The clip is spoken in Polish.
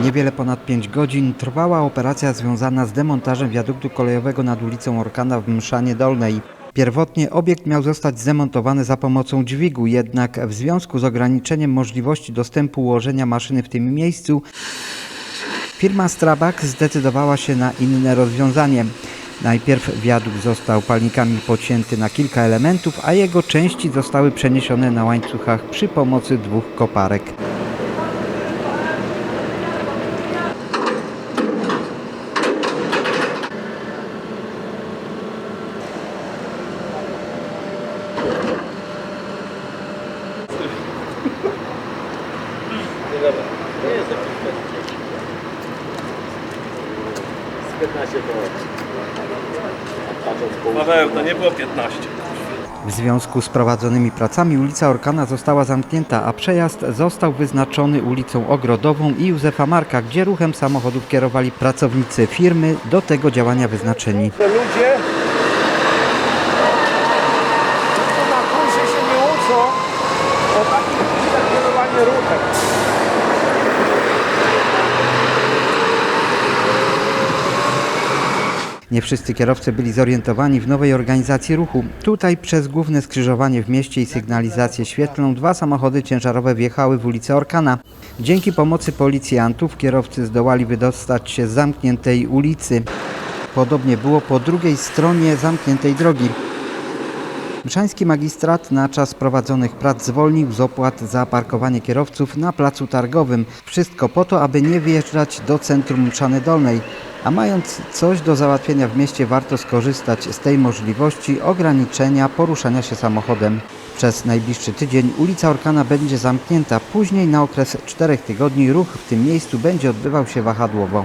Niewiele ponad 5 godzin trwała operacja związana z demontażem wiaduktu kolejowego nad ulicą Orkana w Mszanie Dolnej. Pierwotnie obiekt miał zostać zdemontowany za pomocą dźwigu, jednak w związku z ograniczeniem możliwości dostępu ułożenia maszyny w tym miejscu Firma Strabag zdecydowała się na inne rozwiązanie. Najpierw wiadukt został palnikami pocięty na kilka elementów, a jego części zostały przeniesione na łańcuchach przy pomocy dwóch koparek. Paweł, to nie było 15. W związku z prowadzonymi pracami ulica Orkana została zamknięta, a przejazd został wyznaczony ulicą Ogrodową i Józefa Marka, gdzie ruchem samochodów kierowali pracownicy firmy do tego działania wyznaczeni. Te ludzie Nie wszyscy kierowcy byli zorientowani w nowej organizacji ruchu. Tutaj przez główne skrzyżowanie w mieście i sygnalizację świetlną dwa samochody ciężarowe wjechały w ulicę Orkana. Dzięki pomocy policjantów kierowcy zdołali wydostać się z zamkniętej ulicy. Podobnie było po drugiej stronie zamkniętej drogi. Mszański magistrat na czas prowadzonych prac zwolnił z opłat za parkowanie kierowców na placu targowym. Wszystko po to, aby nie wjeżdżać do centrum Mszany Dolnej. A mając coś do załatwienia w mieście, warto skorzystać z tej możliwości ograniczenia poruszania się samochodem. Przez najbliższy tydzień ulica Orkana będzie zamknięta. Później na okres czterech tygodni ruch w tym miejscu będzie odbywał się wahadłowo.